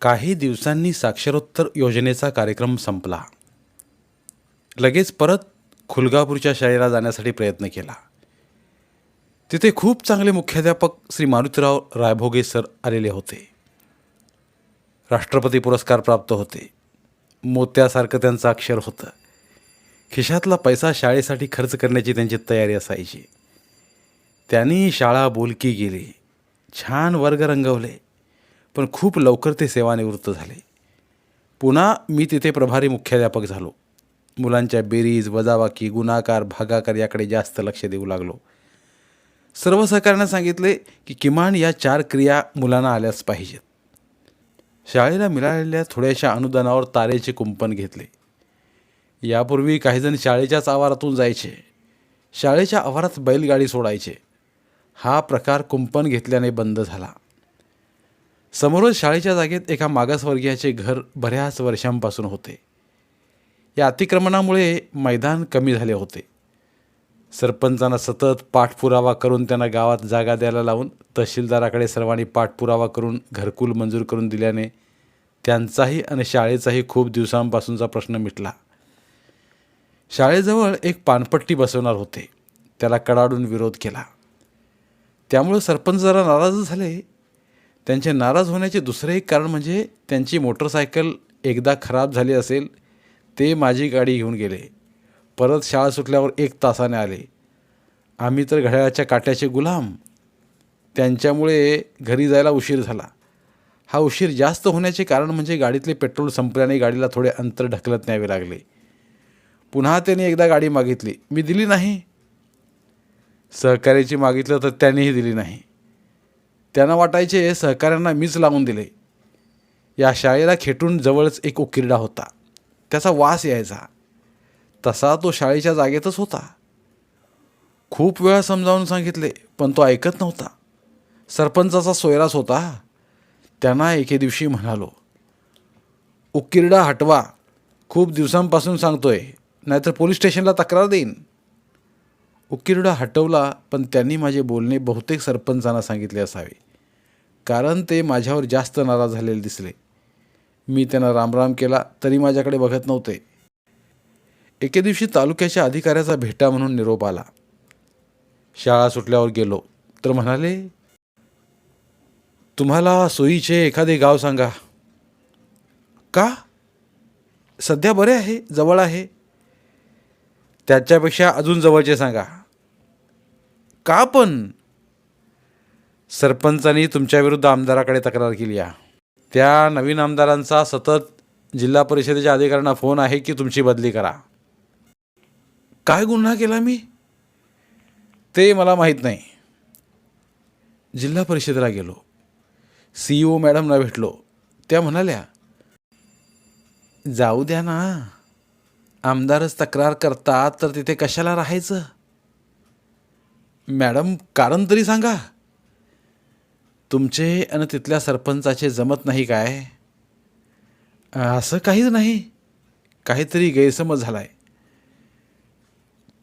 काही दिवसांनी साक्षरोत्तर योजनेचा कार्यक्रम संपला. लगेच परत खुलगापूरच्या शाळेला जाण्यासाठी प्रयत्न केला. तिथे खूप चांगले मुख्याध्यापक श्री मारुतीराव रायभोगे सर आलेले होते. राष्ट्रपती पुरस्कार प्राप्त होते. मोत्यासारखं त्यांचं अक्षर होतं. खिशातला पैसा शाळेसाठी खर्च करण्याची त्यांची तयारी असायची. त्यांनी शाळा बोलकी गेली छान वर्ग रंगवले. पण खूप लवकर ते सेवानिवृत्त झाले. पुन्हा मी तिथे प्रभारी मुख्याध्यापक झालो. मुलांच्या बेरीज वजाबाकी गुणाकार भागाकार याकडे जास्त लक्ष देऊ लागलो. सर्व सहकाऱ्यांना सांगितले की किमान या चार क्रिया मुलांना आल्याच पाहिजेत. शाळेला मिळालेल्या थोड्याशा अनुदानावर तारेचे कुंपण घेतले. यापूर्वी काहीजण शाळेच्याच आवारातून जायचे. शाळेच्या आवारात बैलगाडी सोडायचे. हा प्रकार कुंपण घेतल्याने बंद झाला. समोरच शाळेच्या जागेत एका मागासवर्गीयाचे घर बऱ्याच वर्षांपासून होते. या अतिक्रमणामुळे मैदान कमी झाले होते. सरपंचांना सतत पाठपुरावा करून त्यांना गावात जागा द्यायला लावून तहसीलदाराकडे सर्वांनी पाठपुरावा करून घरकुल मंजूर करून दिल्याने त्यांचाही आणि शाळेचाही खूप दिवसांपासूनचा प्रश्न मिटला. शाळेजवळ एक पानपट्टी बसवणार होते. त्याला कडाडून विरोध केला. त्यामुळं सरपंच जरा नाराज झाले. त्यांचे नाराज होण्याचे दुसरे एक कारण म्हणजे त्यांची मोटरसायकल एकदा खराब झाली असेल ते माझी गाडी घेऊन गेले. परत शाळा सुटल्यावर एक तासाने आले. आम्ही तर घड्याळाच्या काट्याचे गुलाम. त्यांच्यामुळे घरी जायला उशीर झाला. हा उशीर जास्त होण्याचे कारण म्हणजे गाडीतले पेट्रोल संपल्याने गाडीला थोडे अंतर ढकलत न्यावे लागले. पुन्हा त्याने एकदा गाडी मागितली. मी दिली नाही. सहकार्याची मागितलं तर त्यांनीही दिली नाही. त्यांना वाटायचे सहकाऱ्यांना मीच लावून दिले. या शाळेला खेटून जवळच एक उकिरडा होता. त्याचा वास यायचा. तसा तो शाळेच्या जागेतच होता. खूप वेळा समजावून सांगितले पण तो ऐकत नव्हता. सरपंचाचा सोयराच होता. त्यांना एके दिवशी म्हणालो उकिरडा हटवा. खूप दिवसांपासून सांगतोय. नाहीतर पोलीस स्टेशनला तक्रार देईन. उकिरडा हटवला पण त्यांनी माझे बोलणे बहुतेक सरपंचांना सांगितले असावे. कारण ते माझ्यावर जास्त नाराज झालेले दिसले. मी त्यांना रामराम केला तरी माझ्याकडे बघत नव्हते. एके दिवशी तालुक्याच्या अधिकाऱ्याचा भेटा म्हणून निरोप आला. शाळा सुटल्यावर गेलो तर म्हणाले तुम्हाला सोयीचे एखादे गाव सांगा. का? सध्या बरे आहे जवळ आहे. त्याच्यापेक्षा अजून जवळचे सांगा. का पण? सरपंचांनी तुमच्याविरुद्ध आमदाराकडे तक्रार केली आहे. त्या नवीन आमदारांचा सतत जिल्हा परिषदेच्या अधिकाऱ्यांना फोन आहे की तुमची बदली करा. काय गुन्हा केला मी? ते मला माहीत नाही. जिल्हा परिषदेला गेलो. सी ओ मॅडमना भेटलो. त्या म्हणाल्या जाऊ द्या ना. आमदारच तक्रार करतात तर तिथे कशाला राहायचं? मॅडम कारण तरी सांगा. तुमचे आणि तिथल्या सरपंचाचे जमत नाही काय? असं काहीच नाही. काहीतरी गैरसमज झाला आहे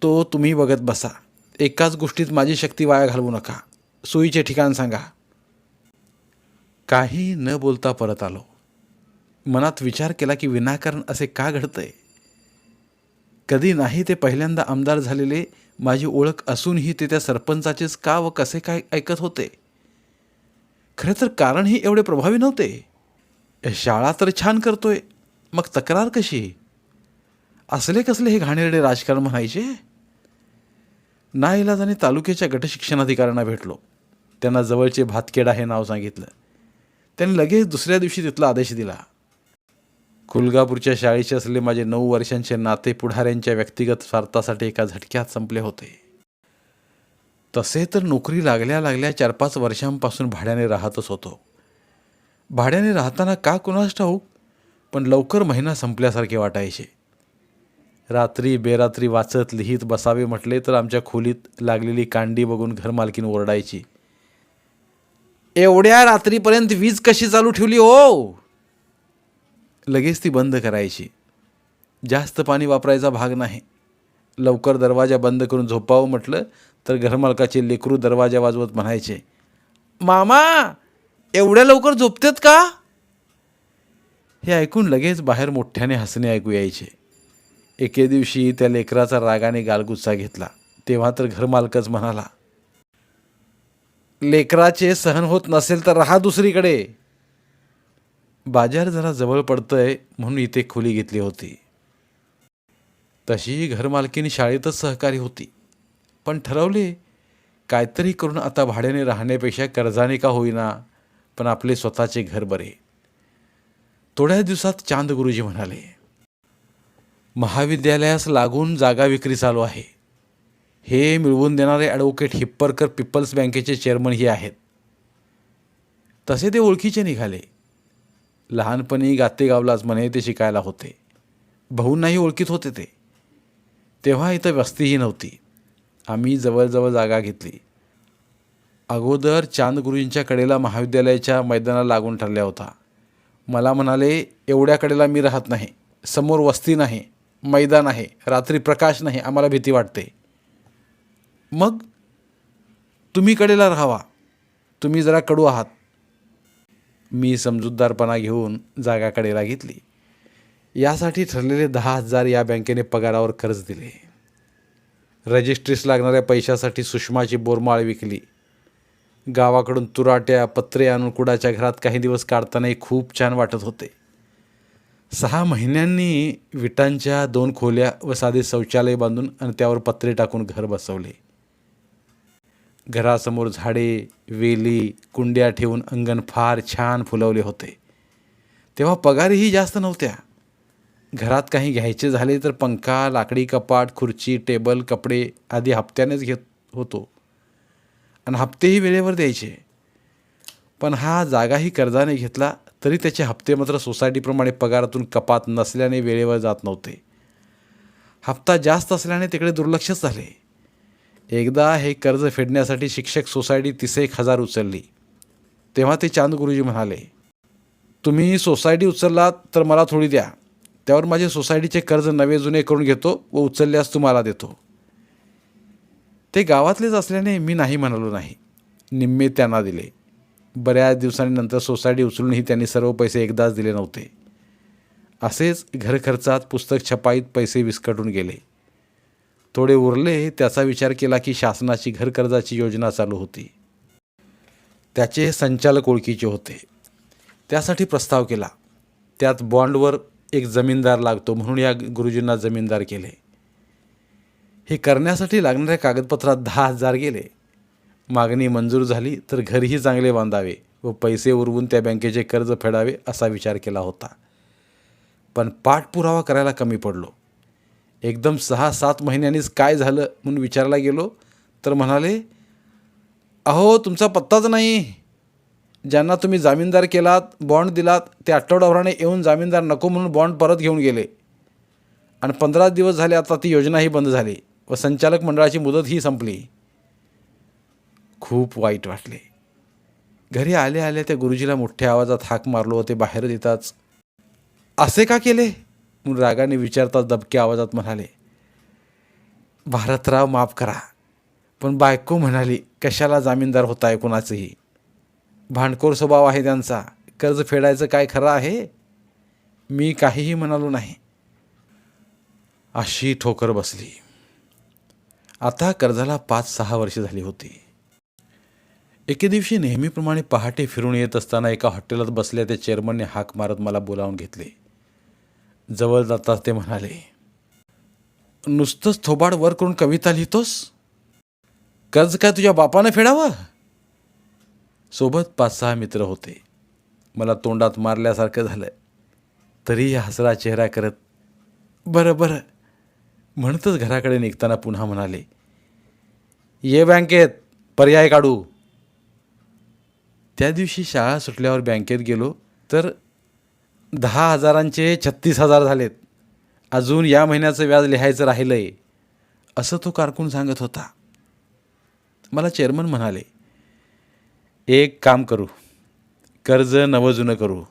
तो तुम्ही बघत बसा. एकाच गोष्टीत माझी शक्ती वाया घालवू नका. सोयीचे ठिकाण सांगा. काही न बोलता परत आलो. मनात विचार केला की विनाकारण असे का घडतंय? कधी नाही ते पहिल्यांदा आमदार झालेले माझी ओळख असूनही ते त्या सरपंचाचेच का व कसे काय ऐकत होते? खरं तर कारणही एवढे प्रभावी नव्हते. शाळा तर छान करतोय. मग तक्रार कशी? असले कसले हे घाणेरडे राजकारण म्हणायचे? नाईलाजाने तालुक्याच्या गटशिक्षणाधिकाऱ्यांना भेटलो. त्यांना जवळचे भातखेडा हे नाव सांगितलं. त्यांनी लगेच दुसऱ्या दिवशी तिथला आदेश दिला. कुलगापूरच्या शाळेचे असलेले माझे नऊ वर्षांचे नाते पुढाऱ्यांच्या व्यक्तिगत स्वार्थासाठी एका झटक्यात संपले होते. तसे तर नोकरी लागल्या लागल्या चार पाच वर्षांपासून भाड्याने राहतच होतो. भाड्याने राहताना का कुणास ठाऊक? पण लवकर महिना संपल्यासारखे वाटायचे. रात्री बेरात्री वाचत लिहित बसावे म्हटले तर आमच्या खोलीत लागलेली कांडी बघून घरमालकीन ओरडायची. एवढ्या रात्रीपर्यंत वीज कशी चालू ठेवली हो? लगेच ती बंद करायची. जास्त पाणी वापरायचा भाग नाही. लवकर दरवाजा बंद करून झोपावं म्हटलं तर घरमालकाचे लेकरू दरवाजा वाजवत म्हणायचे मामा एवढ्या लवकर झोपतेत का? हे ऐकून लगेच बाहेर मोठ्याने हसणे ऐकू यायचे. एके दिवशी त्या लेकराचा रागाने गालगुच्चा घेतला. तेव्हा तर घरमालकच म्हणाला लेकराचे सहन होत नसेल तर राहा दुसरीकडे. बाजार जरा जवळ पडतंय म्हणून इथे खोली घेतली होती. तशी घरमालकीनी शाळेतच सहकारी होती. पण ठरवले. काहीतरी करून आता भाड्याने राहण्यापेक्षा कर्जाने का होईना पण आपले स्वतःचे घर बरे. थोड्या दिवसात चांद गुरुजी म्हणाले महाविद्यालयास लागून जागा विक्री चालू आहे. हे मिळवून देणारे ॲडव्होकेट हिप्परकर पीपल्स बँकेचे चेअरमनही आहेत. तसे ते ओळखीचे निघाले. लहानपणी गातेगावलाच म्हणे ते शिकायला होते. भाऊंनाही ओळखीत होते ते. तेव्हा इथं वस्तीही नव्हती. आम्ही जवळजवळ जागा घेतली. अगोदर चांदगुरूंच्या कडेला महाविद्यालयाच्या मैदानाला लागून ठरल्या होता. मला म्हणाले एवढ्या कडेला मी राहत नाही. समोर वस्ती नाही मैदान आहे रात्री प्रकाश नाही आम्हाला भीती वाटते. मग? तुम्ही कडेला राहावा. तुम्ही जरा कडू आहात. मी समजूतदारपणा घेऊन जागा कडेला घेतली. यासाठी ठरलेले दहा हजार या बँकेने पगारावर कर्ज दिले. रजिस्ट्रीस लागणाऱ्या पैशासाठी सुषमाची बोरमाळ विकली. गावाकडून तुराट्या पत्रे आणून कुडाच्या घरात काही दिवस काढतानाही खूप छान वाटत होते. सहा महिन्यांनी विटांच्या दोन खोल्या व साधे शौचालय बांधून आणि त्यावर पत्रे टाकून घर बसवले. घरासमोर झाडे वेली कुंड्या ठेवून अंगण फार छान फुलवले होते. तेव्हा पगारही जास्त नव्हत्या. घरात काही घ्यायचे झाले तर पंखा लाकडी कपाट खुर्ची टेबल कपडे आदी हप्त्यानेच घेत होतो. आणि हप्तेही वेळेवर द्यायचे. पण हा जागाही कर्जाने घेतला तरी त्याचे हप्ते मात्र सोसायटीप्रमाणे पगारातून कपात नसल्याने वेळेवर जात नव्हते. हप्ता जास्त असल्याने तिकडे दुर्लक्षच झाले. एकदा हे कर्ज फेडण्यासाठी शिक्षक सोसायटी तीस एक हजार उचलली. तेव्हा ते चांद गुरुजी म्हणाले तुम्ही सोसायटी उचललात तर मला थोडी द्या. त्यावर माझे सोसायटीचे कर्ज नवे जुने करून घेतो व उचलल्यास तुम्हाला देतो. ते गावातलेच असल्याने मी नाही म्हणालो नाही. निम्मे त्यांना दिले. बऱ्याच दिवसांनंतर सोसायटी उचलूनही त्यांनी सर्व पैसे एकदाच दिले नव्हते. असेच घरखर्चात पुस्तक छपाईत पैसे विस्कटून गेले. थोडे उरले त्याचा विचार केला की शासनाची घरकर्जाची योजना चालू होती. त्याचे संचालक ओळखीचे होते. त्यासाठी प्रस्ताव केला. त्यात बॉन्डवर एक जमीनदार लागतो म्हणून या गुरुजींना जमीनदार केले. हे करण्यासाठी लागणाऱ्या कागदपत्रात दहा हजार गेले. मागणी मंजूर झाली तर घरही चांगले बांधावे व पैसे उरवून त्या बँकेचे कर्ज फेडावे असा विचार केला होता. पण पाठपुरावा करायला कमी पडलो. एकदम सहा सात महिन्यांनीच काय झालं म्हणून विचारायला गेलो तर म्हणाले अहो तुमचा पत्ताच नाही. ज्यांना तुम्ही जामीनदार केलात बॉन्ड दिलात ते आठवडाभराने येऊन जामीनदार नको म्हणून बॉन्ड परत घेऊन गेले. आणि पंधरा दिवस झाले आता ती योजनाही बंद झाली व संचालक मंडळाची मुदतही संपली. खूप वाईट वाटले. घरी आल्या आल्या त्या गुरुजीला मोठ्या आवाजात हाक मारलो ते बाहेर येताच असे का केले? म्हणून रागाने विचारताच दबक्या आवाजात म्हणाले. भारतराव माफ करा. पण बायको म्हणाली कशाला जामीनदार होताय कुणाचंही कोणाचंही? भांडखोर स्वभाव आहे त्यांचा. कर्ज फेडायचं काय खरं आहे? मी काहीही म्हणालो नाही. अशी ठोकर बसली. आता कर्जाला पाच सहा वर्षे झाली होती. एके दिवशी नेहमीप्रमाणे पहाटे फिरून येत असताना एका हॉटेलात बसल्या त्या चेअरमनने हाक मारत मला बोलावून घेतले. जवळ जाताच ते म्हणाले नुसतंच थोबाड वर करून कविता लिहितोस? कर्ज काय तुझ्या बापानं फेडावं? सोबत पाच सहा मित्र होते. मला तोंडात मारल्यासारखं झालं तरीही हसरा चेहरा करत बरं बरं. म्हणतच घराकडे निघताना पुन्हा म्हणाले ये बँकेत पर्याय काढू. त्या दिवशी शाळा सुटल्यावर बँकेत गेलो तर दहा हजारांचे छत्तीस हजार झालेत. अजून या महिन्याचं व्याज लिहायचं राहिलं आहे असं तो कारकून सांगत होता. मला चेअरमन म्हणाले एक काम करू. कर्ज नवजुनं करू.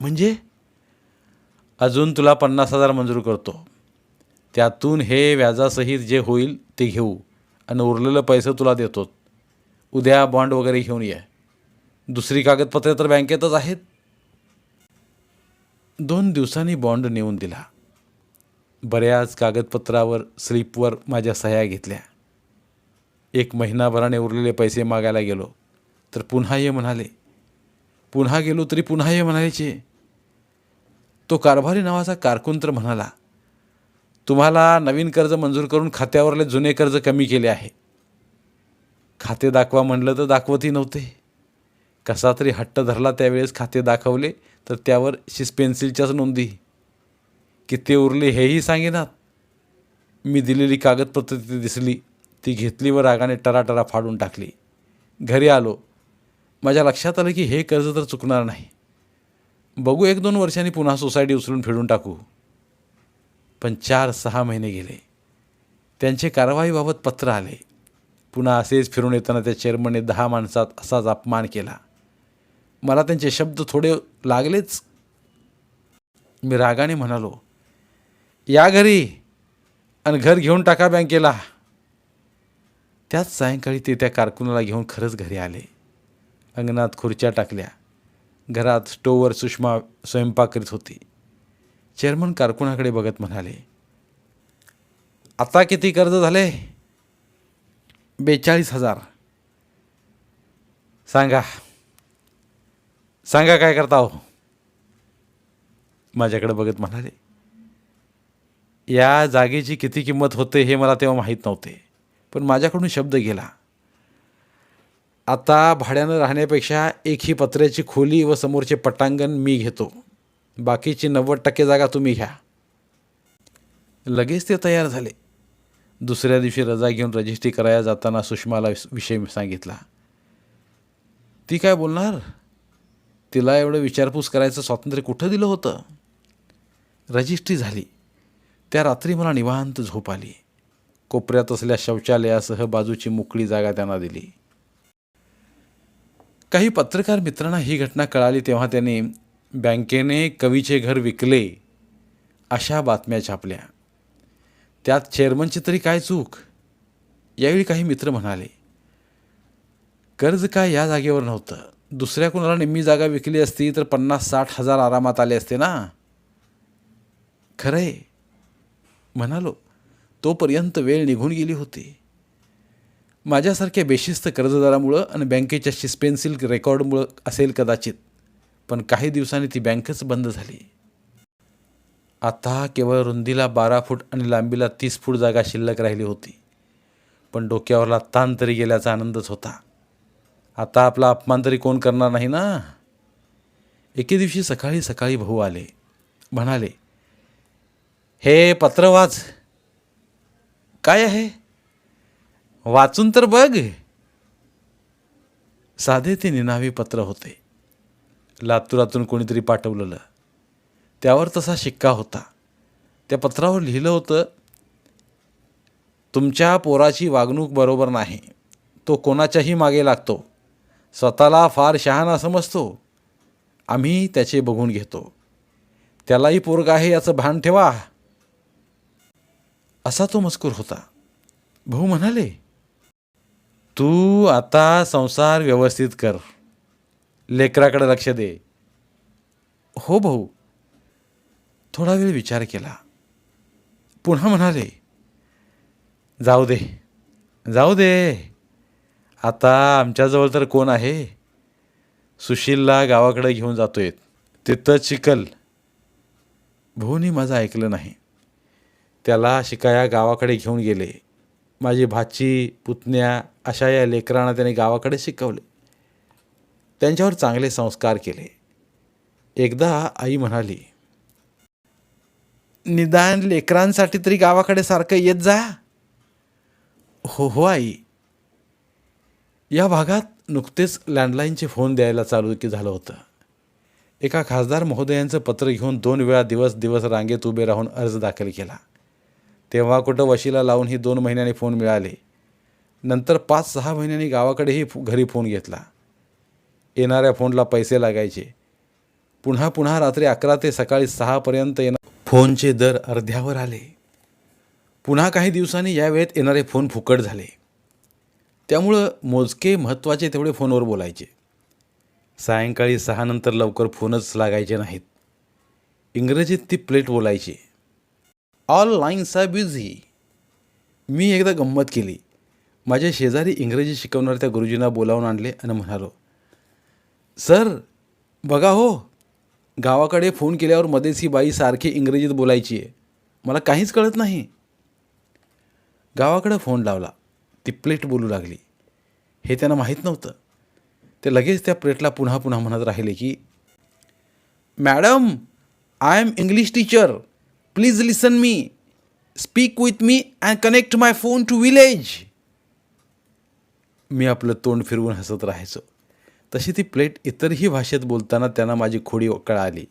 म्हणजे? अजून तुला पन्नास हजार मंजूर करतो. त्यातून हे व्याजासहित जे होईल ते घेऊ. आणि उरलेलं पैसे तुला देतो. उद्या बॉन्ड वगैरे घेऊन ये. दुसरी कागदपत्रे तर बँकेतच आहेत. दोन दिवसांनी बॉन्ड नेऊन दिला. बऱ्याच कागदपत्रावर स्लिपवर माझ्या सह्या घेतल्या. एक महिनाभराने उरलेले पैसे मागायला गेलो तर पुन्हा ये म्हणाले. पुन्हा गेलो तरी पुन्हा ये म्हणायचे. तो कारभारी नावाचा कारकून तर म्हणाला तुम्हाला नवीन कर्ज मंजूर करून खात्यावरले जुने कर्ज कमी केले आहे. खाते दाखवा म्हणलं तर दाखवतही नव्हते. कसा तरी हट्ट धरला त्यावेळेस खाते दाखवले तर त्यावर शिस पेन्सिलच्याच नोंदी. किती उरले हेही सांगेनात. मी दिलेली कागदपत्र ती दिसली. ती घेतली व रागाने टराटरा फाडून टाकली. घरी आलो. माझ्या लक्षात आलं की हे कर्ज तर चुकणार नाही. बघू एक दोन वर्षांनी पुन्हा सोसायटी उचलून फिरून टाकू. पण चार सहा महिने गेले. त्यांचे कारवाईबाबत पत्र आले. पुन्हा असेच फिरून येताना त्या चेअरमनने दहा माणसात असाच अपमान केला. मला त्यांचे शब्द थोडे लागलेच. मी रागाने म्हणालो या घरी आणि घर घेऊन टाका बँकेला. त्याच सायंकाळी ते त्या कारकुनाला घेऊन खरंच घरी आले. अंगणात खुर्च्या टाकल्या. घरात स्टोवर सुषमा स्वयंपाक करीत होती. चेअरमन कारकुनाकडे बघत म्हणाले आता किती कर्ज झाले? बेचाळीस हजार. सांगा. सांगा काय करता हो? माझ्याकडे बघत म्हणाले या जागेची किती किंमत होते हे मला तेव्हा माहीत नव्हते. पण माझ्याकडून शब्द गेला. आता भाड्यानं राहण्यापेक्षा एक ही पत्र्याची खोली व समोरचे पटांगण मी घेतो. बाकीची नव्वद टक्के जागा तुम्ही घ्या. लगेच ते तयार झाले. दुसऱ्या दिवशी रजा घेऊन रजिस्ट्री करायला जाताना सुषमाला विषय सांगितला. ती काय बोलणार? तिला एवढं विचारपूस करायचं स्वातंत्र्य कुठं दिलं होतं? रजिस्ट्री झाली. त्या रात्री मला निवांत झोप आली. कोपऱ्यात असल्या शौचालयासह बाजूची मोकळी जागा त्यांना दिली. काही पत्रकार मित्रांना ही घटना कळाली तेव्हा त्यांनी बँकेने कवीचे घर विकले अशा बातम्या छापल्या. त्यात चेअरमनची तरी काय चूक? यावेळी काही मित्र म्हणाले कर्ज काय या जागेवर नव्हतं. दुसऱ्या कोणाला निम्मी जागा विकली असती तर पन्नास साठ हजार आरामात आले असते ना? खरं आहे म्हणालो. तोपर्यंत वेळ निघून गेली होती. माझ्यासारख्या बेशिस्त कर्जदारामुळं आणि बँकेच्या शिस्पेन्सिल रेकॉर्डमुळं असेल कदाचित पण काही दिवसांनी ती बँकच बंद झाली. आता केवळ रुंदीला बारा फूट आणि लांबीला तीस फूट जागा शिल्लक राहिली होती पण डोक्यावरला ताण तरी गेल्याचा आनंदच होता. आता आपला अपमान तरी कोण करणार नाही ना? एके दिवशी सकाळी सकाळी भाऊ आले म्हणाले हे पत्र वाच. काय आहे? वाचून तर बघ. साधे ते निनावी पत्र होते. लातूरातून कोणीतरी पाठवलेलं. त्यावर तसा शिक्का होता. त्या पत्रावर लिहिलं होतं तुमच्या पोराची वागणूक बरोबर नाही. तो कोणाच्याही मागे लागतो. स्वतःला फार शहाणा समजतो. आम्ही त्याचे बघून घेतो. त्यालाही पोरगा आहे याचं भान ठेवा. असा तो मजकूर होता. भाऊ म्हणाले तू आता संसार व्यवस्थित कर. लेकराकडे लक्ष दे. हो भाऊ. थोडा वेळ विचार केला. पुन्हा म्हणाले जाऊ दे जाऊ दे. आता आमच्याजवळ तर कोण आहे? सुशीलला गावाकडे घेऊन जातोय तिथं चिकल. भाऊनी माझं ऐकलं नाही. त्याला शिकाया गावाकडे घेऊन गेले. माझी भाची पुतण्या अशा या लेकरांना त्याने गावाकडे शिकवले. त्यांच्यावर चांगले संस्कार केले. एकदा आई म्हणाली निदान लेकरांसाठी तरी गावाकडे सारखं येत जा. हो हो आई. या भागात नुकतेच लँडलाईनचे फोन द्यायला चालू की झालं होतं. एका खासदार महोदयांचं पत्र घेऊन दोन वेळा दिवस दिवस रांगेत उभे राहून अर्ज दाखल केला. तेव्हा कुठं वशीला लावून ही दोन महिन्यांनी फोन मिळाले. नंतर पाच सहा महिन्यांनी गावाकडेही घरी फोन घेतला. येणाऱ्या फोनला पैसे लागायचे. पुन्हा पुन्हा रात्री अकरा ते सकाळी सहापर्यंत येणार फोनचे दर अर्ध्यावर आले. पुन्हा काही दिवसांनी या वेळेत येणारे फोन फुकट झाले. त्यामुळं मोजके महत्त्वाचे तेवढे फोनवर बोलायचे. सायंकाळी सहानंतर लवकर फोनच लागायचे नाहीत. इंग्रजीत ती प्लेट बोलायची. ऑल लाईन्स आर बिझी मी एकदा गंमत केली. माझ्या शेजारी इंग्रजी शिकवणाऱ्या त्या गुरुजींना बोलावून आणले आणि म्हणालो सर बघा हो गावाकडे फोन केल्यावर मध्येच ही बाई सारखी इंग्रजीत बोलायची आहे. मला काहीच कळत नाही. गावाकडं फोन लावला. ती प्लेट बोलू लागली. हे त्यांना माहीत नव्हतं. ते लगेच त्या प्लेटला पुन्हा पुन्हा म्हणत राहिले की madam I am English teacher. Please listen me speak with me and connect my phone to village मी आपलं तोंड फिरवून हसत राहायचो. तशी ती प्लेट इतरही भाषेत बोलताना त्यांना माझी खोडी कळाली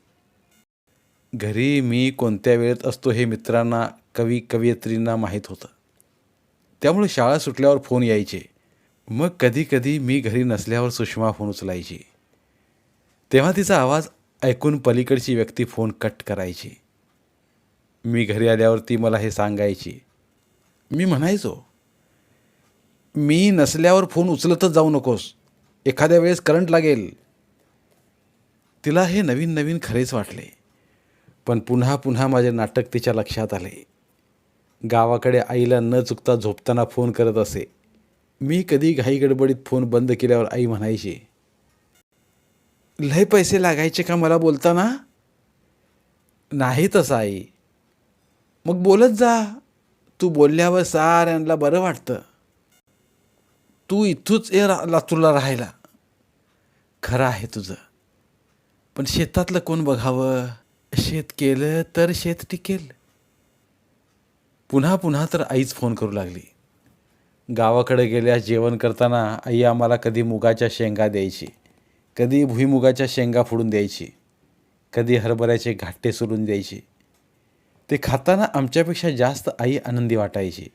घरी मी कोणत्या वेळेत असतो हे मित्रांना कवी कवयित्रींना माहीत होतं. त्यामुळे शाळा सुटल्यावर फोन यायचे. मग कधीकधी मी घरी नसल्यावर सुषमा फोन उचलायची. तेव्हा तिचा आवाज ऐकून पलीकडची व्यक्ती फोन कट करायची. मी घरी आल्यावर ती मला हे सांगायची. मी म्हणायचो मी नसल्यावर फोन उचलतच जाऊ नकोस. एखाद्या वेळेस करंट लागेल. तिला हे नवीन नवीन खरेच वाटले. पण पुन्हा पुन्हा माझे नाटक तिच्या लक्षात आले. गावाकडे आईला न चुकता झोपताना फोन करत असे. मी कधी घाई गडबडीत फोन बंद केल्यावर आई म्हणायची लय पैसे लागायचे का मला बोलताना? नाही तसं आई. मग बोलत जा. तू बोलल्यावर साऱ्यांना बरं वाटतं. तू इथूच ये रा लातूरला राहायला. खरं आहे तुझं. पण शेतातलं कोण बघावं? शेत केलं तर शेत टिकेल. पुन्हा पुन्हा तर आईच फोन करू लागली. गावाकडे गेल्यास जेवण करताना आई आम्हाला कधी मुगाच्या शेंगा द्यायची कधी भुईमुगाच्या शेंगा फोडून द्यायची कधी हरभऱ्याचे घाटे सोलून द्यायची. ते खाताना आमच्यापेक्षा जास्त आई आनंदी वाटायची.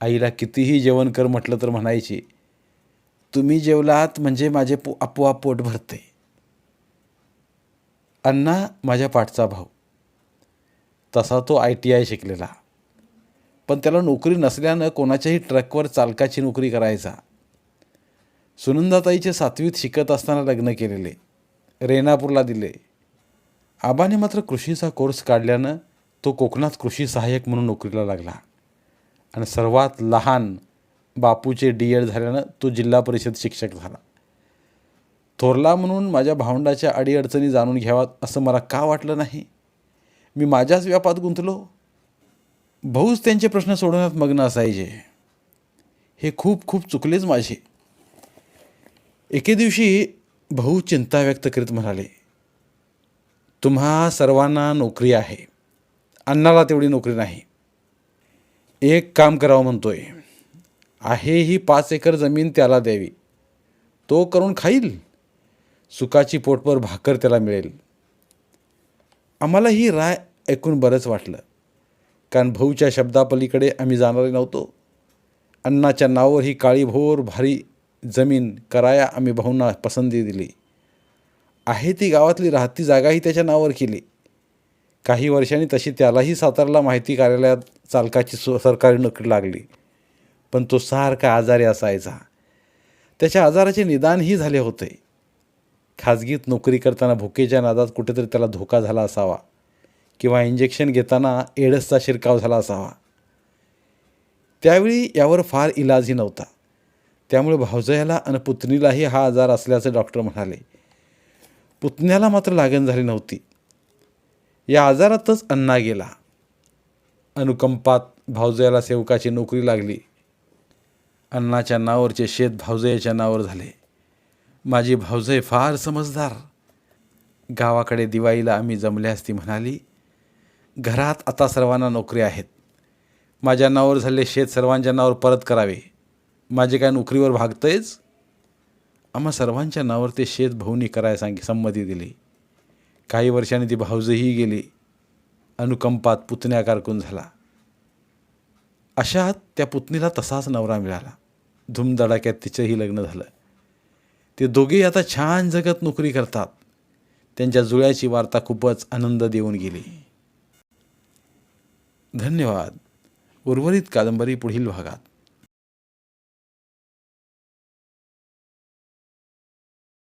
आईला कितीही जेवण कर म्हटलं तर म्हणायची तुम्ही जेवलात म्हणजे माझे पो आपोआप पोट भरते. अण्णा माझ्या पाठचा भाऊ. तसा तो आय टी आय शिकलेला. पण त्याला नोकरी नसल्यानं कोणाच्याही ट्रकवर चालकाची नोकरी करायचा. सुनंदाताईचे सातवीत शिकत असताना लग्न केलेले. रेणापूरला दिले. आबाने मात्र कृषीचा कोर्स काढल्यानं तो कोकणात कृषी सहाय्यक म्हणून नोकरीला लागला. आणि सर्वात लहान बापूचे डी एड झाल्यानं तो जिल्हा परिषद शिक्षक झाला. थोरला म्हणून माझ्या भावंडाच्या अडीअडचणी जाणून घ्यावात असं मला का वाटलं नाही? मी माझ्याच व्यापात गुंतलो? भाऊच त्यांचे प्रश्न सोडवण्यात मग्न असायचे. हे खूप खूप चुकलेच माझे. एके दिवशी भाऊ चिंता व्यक्त करीत म्हणाले तुम्हा सर्वांना नोकरी आहे. अण्णाला तेवढी नोकरी नाही. एक काम करावं म्हणतोय. आहे ही पाच एकर जमीन त्याला द्यावी. तो करून खाईल. सुकाची पोटभर भाकर त्याला मिळेल. आम्हाला ही राय ऐकून बरंच वाटलं. कारण भाऊच्या शब्दापलीकडे आम्ही जाणारे नव्हतो. अण्णाच्या नावावर ही काळीभोर भारी जमीन कराया आम्ही भाऊंना पसंती दिली. आहे ती गावातली राहती जागाही त्याच्या नावावर केली. काही वर्षांनी तशी त्यालाही सातारला माहिती कार्यालयात चालकाची सो सरकारी नोकरी लागली. पण तो सारखा आजारी असायचा. त्याच्या आजाराचे निदानही झाले होते. खाजगीत नोकरी करताना भुकेच्या नादात कुठेतरी त्याला धोका झाला असावा किंवा इंजेक्शन घेताना एडसचा शिरकाव झाला असावा. त्यावेळी यावर फार इलाजही नव्हता. त्यामुळे भावजयाला आणि पुतणीलाही हा आजार असल्याचे डॉक्टर म्हणाले. पुतण्याला मात्र लागण झाली नव्हती. या आजारातच अण्णा गेला. अनुकंपात भावजयाला सेवकाची नोकरी लागली. अण्णाच्या नावावरचे शेत भावजयाच्या नावावर झाले. माझी भावजय फार समजदार. गावाकडे दिवाळीला आम्ही जमल्यास ती म्हणाली घरात आता सर्वांना नोकरी आहेत. माझ्या नावावर झाले शेत सर्वांच्या नावावर परत करावे. माझे काय नोकरीवर भागतंयच? आम्हा सर्वांच्या नावावर ते शेत भाऊनी करायला सांग संमती दिली. काही वर्षांनी ती भाऊजही गेली. अनुकंपात पुतण्या कारकून झाला. अशात त्या पुतणीला तसाच नवरा मिळाला. धूमधडाक्यात तिचंही लग्न झालं. ते दोघेही आता छान जगत नोकरी करतात. त्यांच्या जुळ्याची वार्ता खूपच आनंद देऊन गेली. धन्यवाद. उर्वरित कादंबरी पुढील भागात.